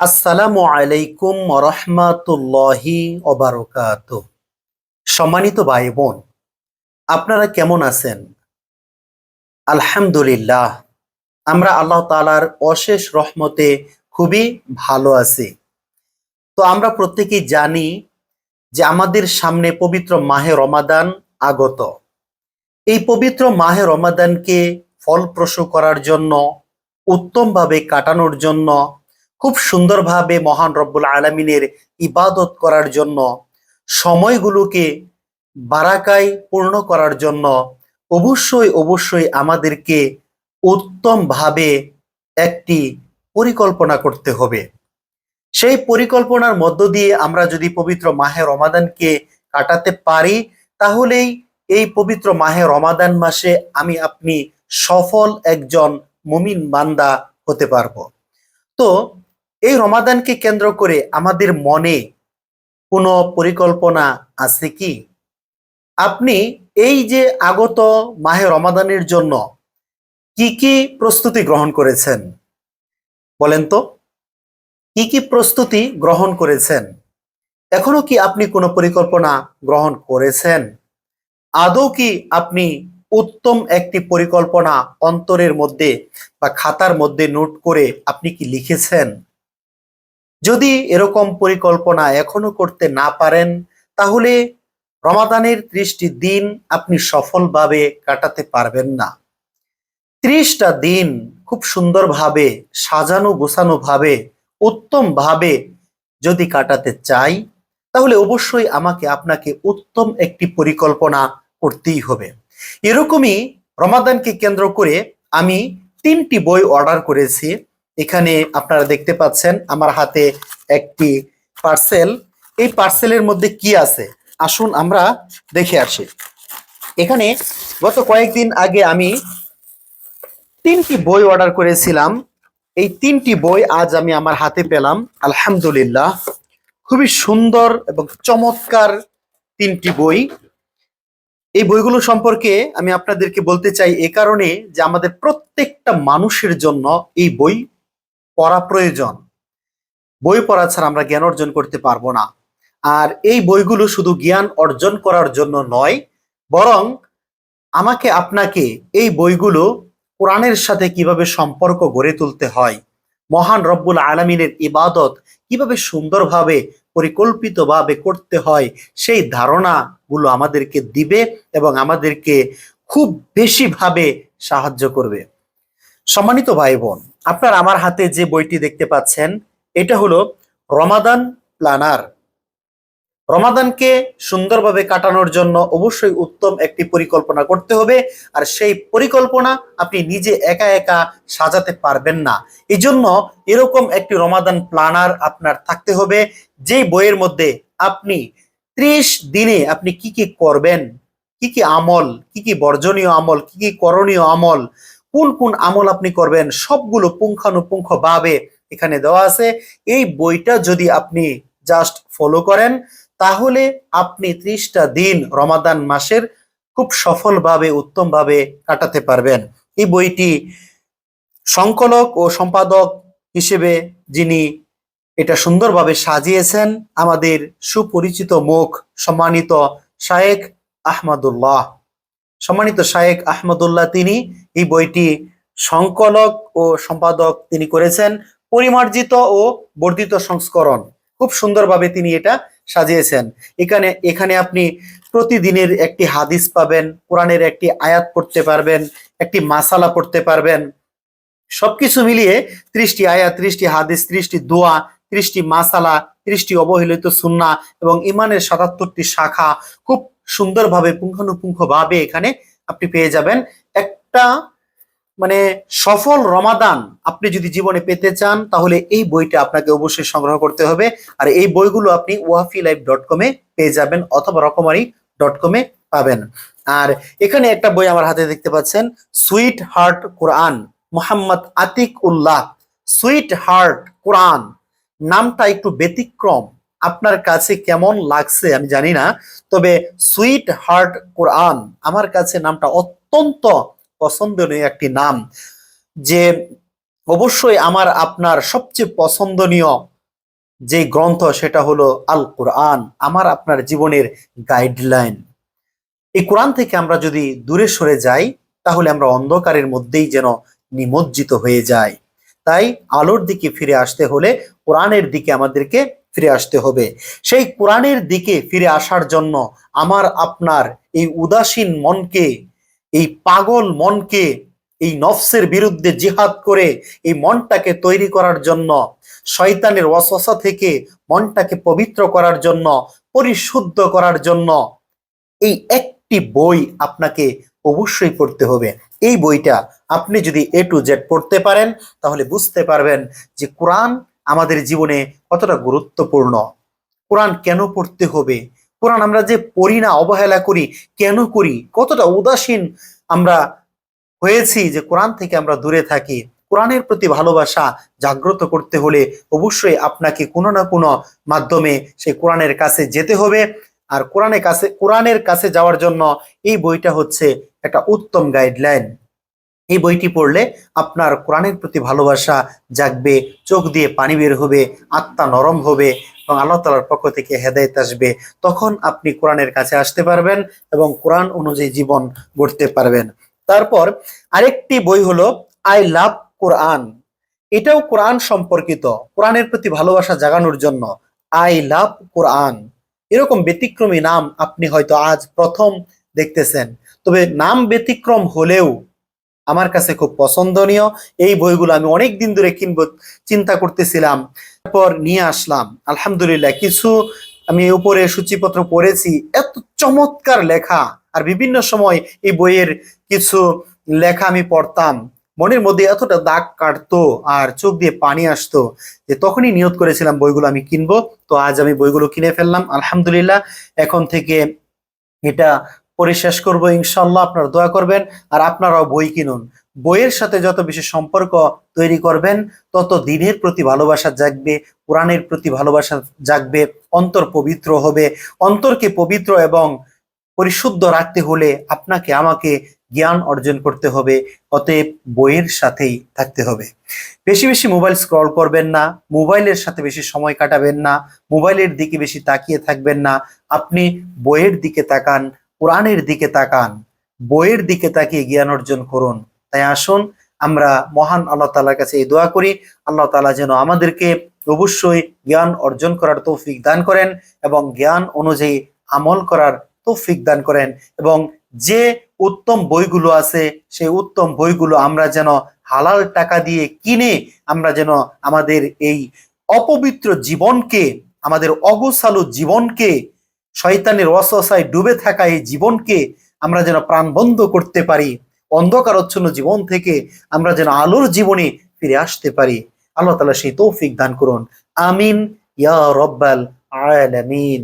আসসালামু আলাইকুম রহমাতুল্লাহি ওবারকাত সম্মানিত ভাই বোন আপনারা কেমন আছেন? আলহামদুলিল্লাহ, আমরা আল্লাহ তালার অশেষ রহমতে খুবই ভালো আছি। তো আমরা প্রত্যেকেই জানি যে আমাদের সামনে পবিত্র মাহে রমাদান আগত। এই পবিত্র মাহে রমাদানকে ফলপ্রসূ করার জন্য, উত্তমভাবে কাটানোর জন্য খুব সুন্দরভাবে মহান রব্বুল আলমিনের ইবাদত করার জন্য, সময়গুলোকে বারাকায় পূর্ণ করার জন্য অবশ্যই অবশ্যই আমাদেরকে উত্তমভাবে একটি পরিকল্পনা করতে হবে। সেই পরিকল্পনার মধ্য দিয়ে আমরা যদি পবিত্র মাহে রমাদানকে কাটাতে পারি, তাহলেই এই পবিত্র মাহে রমাদান মাসে আমি, আপনি সফল একজন মুমিন বান্দা হতে পারব। তো এই রমাদানকে কেন্দ্র করে আমাদের মনে কোনো পরিকল্পনা আছে কি? আপনি এই যে আগত মাহে রমাদানের জন্য কি কি প্রস্তুতি গ্রহণ করেছেন? বলেন তো, কি কি প্রস্তুতি গ্রহণ করেছেন? এখনও কি আপনি কোনো পরিকল্পনা গ্রহণ করেছেন? আদৌ কি আপনি উত্তম একটি পরিকল্পনা অন্তরের মধ্যে বা খাতার মধ্যে নোট করে আপনি কি লিখেছেন? যদি এরকম পরিকল্পনা এখনও করতে না পারেন, তাহলে রমাদানের ত্রিশটি দিন আপনি সফলভাবে কাটাতে পারবেন না। ত্রিশটা দিন খুব সুন্দরভাবে সাজানো গোছানো ভাবে উত্তম ভাবে যদি কাটাতে চাই, তাহলে অবশ্যই আমাকে আপনাকে উত্তম একটি পরিকল্পনা করতেই হবে। এরকমই রমাদানকে কেন্দ্র করে আমি তিনটি বই অর্ডার করেছি। এখানে আপনারা দেখতে পাচ্ছেন আমার হাতে একটি পার্সেল এই পার্সেলের মধ্যে কি আছে? আসুন আমরা দেখে আসি। এখানে গত কয়েকদিন আগে আমি তিনটি বই অর্ডার করেছিলাম। এই তিনটি বই আজ আমি আমার হাতে পেলাম। আলহামদুলিল্লাহ। খুবই সুন্দর এবং চমৎকার তিনটি বই। এই বইগুলো সম্পর্কে আমি আপনাদেরকে বলতে চাই এ কারণে যে আমাদের প্রত্যেকটা মানুষের জন্য এই বই পড়া প্রয়োজন বই পড়া ছাড়া আমরা জ্ঞান অর্জন করতে পারব না। আর এই বইগুলো শুধু জ্ঞান অর্জন করার জন্য নয়, বরং আমাকে আপনাকে এই বইগুলো কোরআনের সাথে কীভাবে সম্পর্ক গড়ে তুলতে হয়, মহান রব্বুল আলমিনের ইবাদত কীভাবে সুন্দরভাবে, পরিকল্পিতভাবে করতে হয়, সেই ধারণাগুলো আমাদেরকে দিবে এবং আমাদেরকে খুব বেশিভাবে সাহায্য করবে। সম্মানিত ভাই বোন আপনার আমার হাতে যে বইটি দেখতে পাচ্ছেন, এটা হলো রমাদান প্ল্যানার রমাদানকে সুন্দরভাবে কাটানোর জন্য অবশ্যই উত্তম একটি পরিকল্পনা করতে হবে, আর সেই পরিকল্পনা আপনি নিজে একা একা সাজাতে পারবেন না। এই জন্য এরকম একটি রমাদান প্ল্যানার আপনার থাকতে হবে, যেই বইয়ের মধ্যে আপনি ত্রিশ দিনে আপনি কি কি করবেন, কি কি আমল, কি কি বর্জনীয় আমল, কি কি করণীয় আমল কোন কোন আমল আপনি করবেন সবগুলো পুঙ্খানুপুঙ্খ ভাবে এখানে দেওয়া আছে। এই বইটা যদি আপনি জাস্ট ফলো করেন, তাহলে আপনি ত্রিশটা দিন রমাদান মাসের খুব সফলভাবে, উত্তমভাবে কাটাতে পারবেন। এই বইটি সংকলক ও সম্পাদক হিসেবে যিনি এটা সুন্দরভাবে সাজিয়েছেন, আমাদের সুপরিচিত মুখ সম্মানিত শায়েক আহমদুল্লাহ। সম্মানিত শায়েক আহমদুল্লাহ তিনি এই বইটি সংকলক ও সম্পাদক তিনি করেছেন, পরিমার্জিত ও বর্ধিত সংস্করণ। খুব সুন্দরভাবে তিনি এটা সাজিয়েছেন। এখানে এখানে আপনি প্রতিদিনের একটি হাদিস পাবেন, কোরআনের একটি আয়াত পড়তে পারবেন, একটি মাসালা পড়তে পারবেন। সবকিছু মিলিয়ে ত্রিশটি আয়াত, ত্রিশটি হাদিস, ত্রিশটি দোয়া, ত্রিশটি মাসালা, ত্রিশটি অবহেলিত সুন্না এবং ইমানের সাতাত্তরটি শাখা খুব সুন্দরভাবে পুঙ্খানুপুঙ্খ ভাবে এখানে আপনি পেয়ে যাবেন। একটা মানে সফল রমাদান আপনি যদি জীবনে পেতে চান, তাহলে এই বইটা আপনাকে অবশ্যই সংগ্রহ করতে হবে। আর এই বইগুলো আপনি ওয়াফি লাইভ ডট কমে পেয়ে যাবেন অথবা রকমারি ডট কমে পাবেন। আর এখানে একটা বই আমার হাতে দেখতে পাচ্ছেন, sweet heart Quran, Mohammad Atiq Ullah sweet heart Quran, নামটা একটু ব্যতিক্রম। আপনার কাছে কেমন লাগছে আমি জানি না, তবে সুইট হার্ট কোরআন আমার কাছে নামটা অত্যন্ত পছন্দনীয় একটি নাম, যে অবশ্যই আমার আপনার সবচেয়ে পছন্দনীয় যে গ্রন্থ সেটা হলো আল কোরআন, আমার আপনার জীবনের গাইডলাইন। এই কোরআন থেকে আমরা যদি দূরে সরে যাই, তাহলে আমরা অন্ধকারের মধ্যেই যেন নিমজ্জিত হয়ে যাই। তাই আলোর দিকে ফিরে আসতে হলে কোরআনের দিকে আমাদেরকে ফিরে আসতে হবে। সেই কোরআনের দিকে ফিরে আসার জন্য আমার, আপনার এই উদাসীন মনকে, এই পাগল মনকে, এই নফসের বিরুদ্ধে জিহাদ করে এই মনটাকে তৈরি করার জন্য, শয়তানের ওয়াসওয়াসা থেকে মনটাকে পবিত্র করার জন্য, পরিশুদ্ধ করার জন্য এই একটি বই আপনাকে অবশ্যই পড়তে হবে। এই বইটা আপনি যদি এ টু জেড পড়তে পারেন, তাহলে বুঝতে পারবেন যে কোরআন আমাদের জীবনে কতটা গুরুত্বপূর্ণ? কোরআন কেন পড়তে হবে? কোরআন আমরা যে পড়ি না, অবহেলা করি, কেন করি? কতটা উদাসীন আমরা হয়েছি যে কোরআন থেকে আমরা দূরে থাকি। কোরআনের প্রতি ভালোবাসা জাগ্রত করতে হলে অবশ্যই আপনাকে কোনো না কোনো মাধ্যমে সেই কোরআনের কাছে যেতে হবে। আর কোরআনের কাছে কোরআনের কাছে যাওয়ার জন্য এই বইটা হচ্ছে একটা উত্তম গাইডলাইন এই বইটি পড়লে আপনার কোরআনের প্রতি ভালোবাসা জাগবে, চোখ দিয়ে পানি বের হবে, আত্মা নরম হবে এবং আল্লাহ তালার পক্ষ থেকে হেদায়ত আসবে। তখন আপনি কোরআনের কাছে আসতে পারবেন এবং কোরআন অনুযায়ী জীবন গড়তে পারবেন। তারপর আরেকটি বই হলো আই লাভ কোরআন। এটাও কোরআন সম্পর্কিত, কোরআনের প্রতি ভালোবাসা জাগানোর জন্য। I love Quran. এরকম ব্যতিক্রমী নাম আপনি হয়তো আজ প্রথম দেখতেছেন। তবে নাম ব্যতিক্রম হলেও আমার কাছে খুব পছন্দনীয়। এই বইগুলো আমি অনেক দিন ধরে কিনবো, চিন্তা করতেছিলাম। তারপর নিয়ে আসলাম। আলহামদুলিল্লাহ, কিছু আমি উপরে সূচিপত্র পড়েছি। এত চমৎকার লেখা। আর বিভিন্ন সময় এই বইয়ের কিছু লেখা আমি পড়তাম। মনের মধ্যে এতটা দাগ কাটতো আর চোখ দিয়ে পানি আসতো যে তখনই নিয়ত করেছিলাম বইগুলো আমি কিনবো। তো আজ আমি বইগুলো কিনে ফেললাম। আলহামদুলিল্লাহ, এখন থেকে এটা পড়ে শেষ করব, ইনশাল্লাহ আপনারা দোয়া করবেন আর আপনারাও বই কিনুন। বইয়ের সাথে যত বেশি সম্পর্ক তৈরি করবেন, তত দিনের প্রতি ভালোবাসা জাগবে কোরআনের প্রতি ভালোবাসা জাগবে, অন্তর পবিত্র হবে। অন্তরকে পবিত্র এবং পরিশুদ্ধ রাখতে হলে আপনাকে, আমাকে জ্ঞান অর্জন করতে হবে, অতএব বইয়ের সাথেই থাকতে হবে। বেশি বেশি মোবাইল স্ক্রল করবেন না, মোবাইলের সাথে বেশি সময় কাটাবেন না, মোবাইলের দিকে বেশি তাকিয়ে থাকবেন না, আপনি বইয়ের দিকে তাকান কোরআনের দিকে তাকান, বইয়ের দিকে তাকিয়ে জ্ঞান অর্জন করুন। তাই আসুন, আমরা মহান আল্লাহ তালার কাছে এই দোয়া করি। আল্লাহ তালা যেন আমাদেরকে অবশ্যই জ্ঞান অর্জন করার তৌফিক দান করেন এবং জ্ঞান অনুযায়ী আমল করার তৌফিক দান করেন এবং যে উত্তম বইগুলো আছে, সেই উত্তম বইগুলো আমরা যেন হালাল টাকা দিয়ে কিনে আমরা যেন আমাদের এই অপবিত্র জীবনকে, আমাদের অগোছালো জীবনকে শয়তানের অসহায় ডুবে থাকা এই জীবনকে আমরা যেন প্রাণবন্ধ করতে পারি, অন্ধকারচ্ছন্ন জীবন থেকে আমরা যেন আলোর জীবনে ফিরে আসতে পারি। আল্লাহ তালা সেই তৌফিক দান করুন। আমিন। ইয়া রব্বাল আলামিন।